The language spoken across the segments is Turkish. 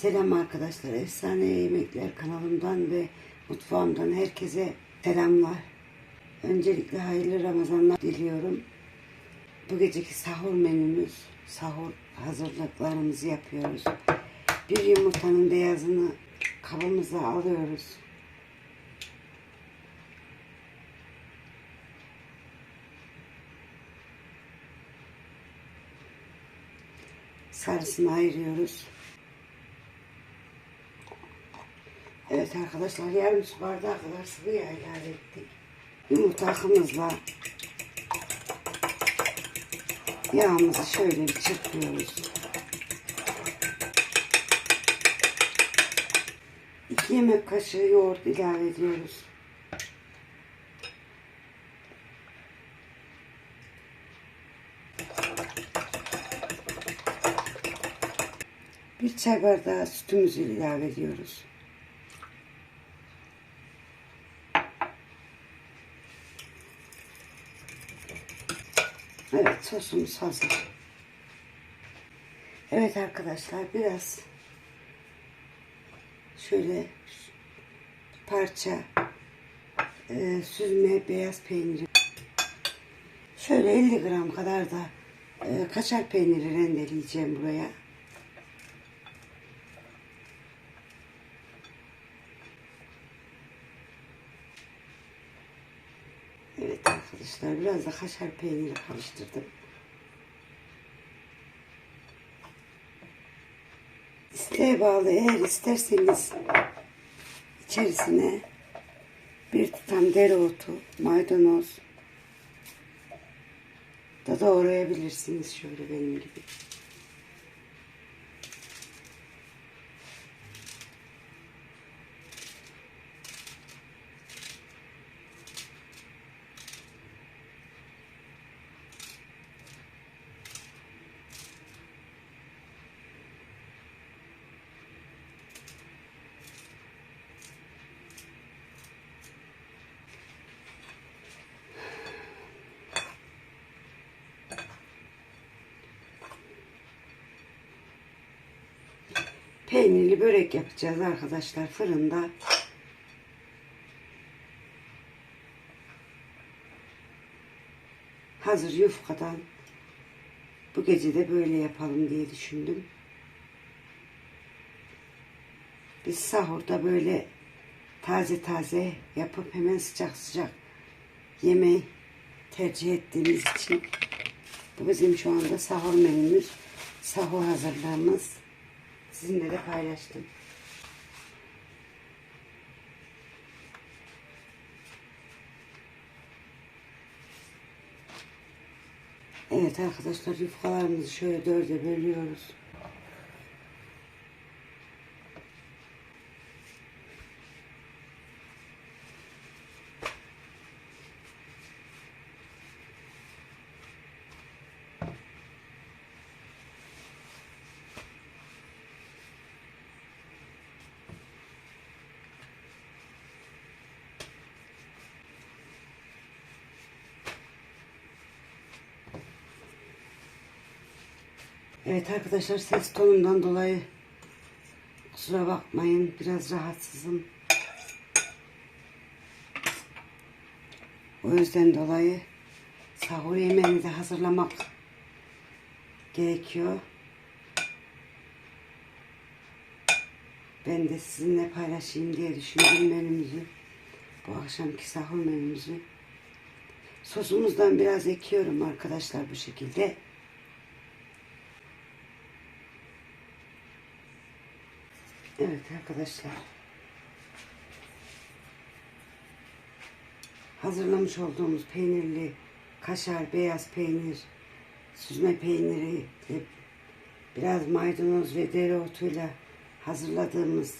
Selam arkadaşlar. Efsane Yemekler kanalımdan ve mutfağımdan herkese selamlar. Öncelikle hayırlı Ramazanlar diliyorum. Bu geceki sahur menümüz, sahur hazırlıklarımızı yapıyoruz. Bir yumurtanın beyazını kabımıza alıyoruz. Sarısını ayırıyoruz. Evet arkadaşlar yarım su bardağı kadar sıvı yağ ilave ettik. Yumurta akımızla yağımızı şöyle bir çırpıyoruz. İki yemek kaşığı yoğurt ilave ediyoruz. Bir çay bardağı sütümüzü ilave ediyoruz. Evet sosumuz hazır. Evet arkadaşlar biraz şöyle parça e, süzme beyaz peyniri şöyle 50 gram kadar da e, kaşar peyniri rendeleyeceğim buraya. Evet arkadaşlar biraz da kaşar peyniri karıştırdım. İsteğe bağlı eğer isterseniz içerisine bir tutam dereotu, maydanoz da doğrayabilirsiniz şöyle benim gibi. Peynirli börek yapacağız arkadaşlar fırında. Hazır yufkadan bu gece de böyle yapalım diye düşündüm. Biz sahurda böyle taze taze yapıp hemen sıcak sıcak yemeği tercih ettiğimiz için bu bizim şu anda sahur menümüz, sahur hazırlığımız. Sizinle de paylaştım. Evet arkadaşlar yufkalarımızı şöyle dörde bölüyoruz. Evet arkadaşlar ses tonundan dolayı kusura bakmayın biraz rahatsızım. O yüzden dolayı sahur yemeğini de hazırlamak gerekiyor. Ben de sizinle paylaşayım diye düşündüm menümüzü. Bu akşamki sahur menümüzü. Sosumuzdan biraz ekiyorum arkadaşlar bu şekilde. Evet arkadaşlar. Hazırlamış olduğumuz peynirli kaşar, beyaz peynir, süzme peyniri, biraz maydanoz ve dereotuyla hazırladığımız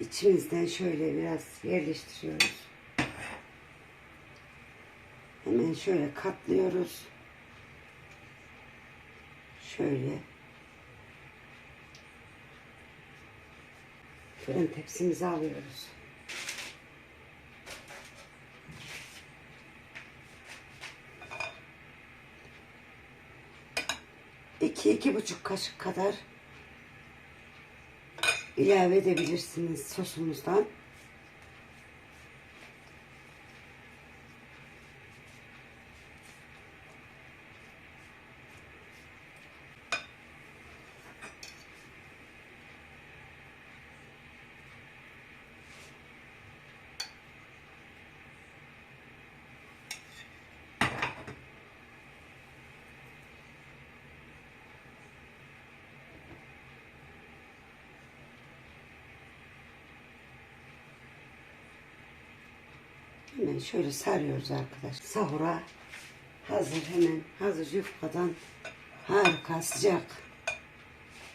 içimizden şöyle biraz yerleştiriyoruz. Hemen şöyle katlıyoruz. Şöyle. Fırın tepsimizi alıyoruz. iki, iki buçuk kaşık kadar ilave edebilirsiniz sosumuzdan. Hemen şöyle sarıyoruz arkadaşlar. Sahura hazır hemen hazır yufkadan harika sıcak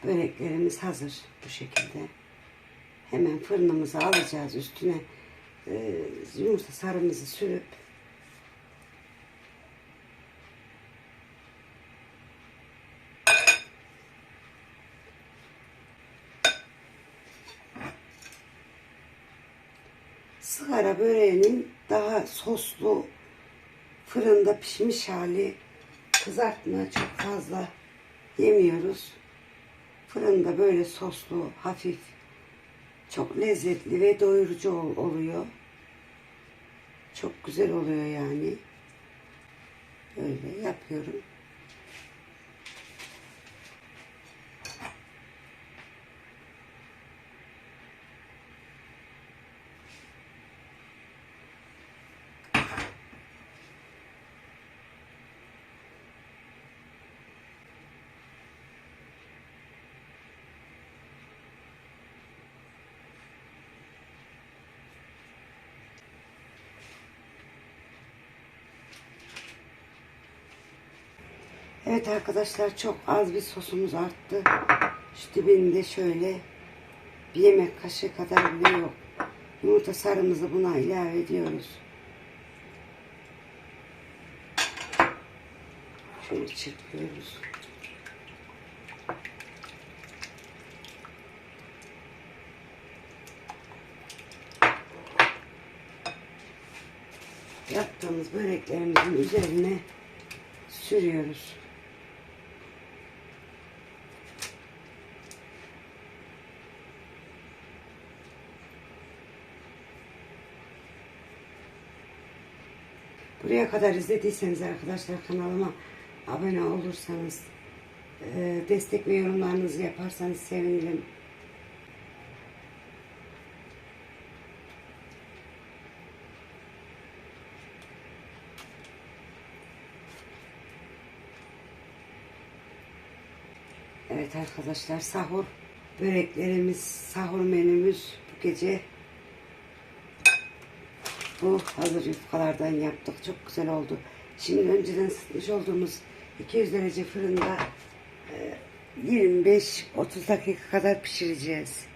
böreklerimiz hazır bu şekilde. Hemen fırınımıza alacağız üstüne e, yumurta sarımızı sürüp Sigara böreğinin daha soslu fırında pişmiş hali kızartma çok fazla yemiyoruz. Fırında böyle soslu, hafif, çok lezzetli ve doyurucu ol- oluyor. Çok güzel oluyor yani. Böyle yapıyorum. Evet arkadaşlar çok az bir sosumuz arttı. Şu dibinde şöyle bir yemek kaşığı kadar bile yok. Yumurta sarımızı buna ilave ediyoruz. Şöyle çırpıyoruz. Yaptığımız böreklerimizin üzerine sürüyoruz. Buraya kadar izlediyseniz arkadaşlar kanalıma abone olursanız e, destek ve yorumlarınızı yaparsanız sevinirim. Evet arkadaşlar sahur böreklerimiz, sahur menümüz bu gece bu hazır yufkalardan yaptık. Çok güzel oldu. Şimdi önceden ısıtmış olduğumuz 200 derece fırında e, 25-30 dakika kadar pişireceğiz.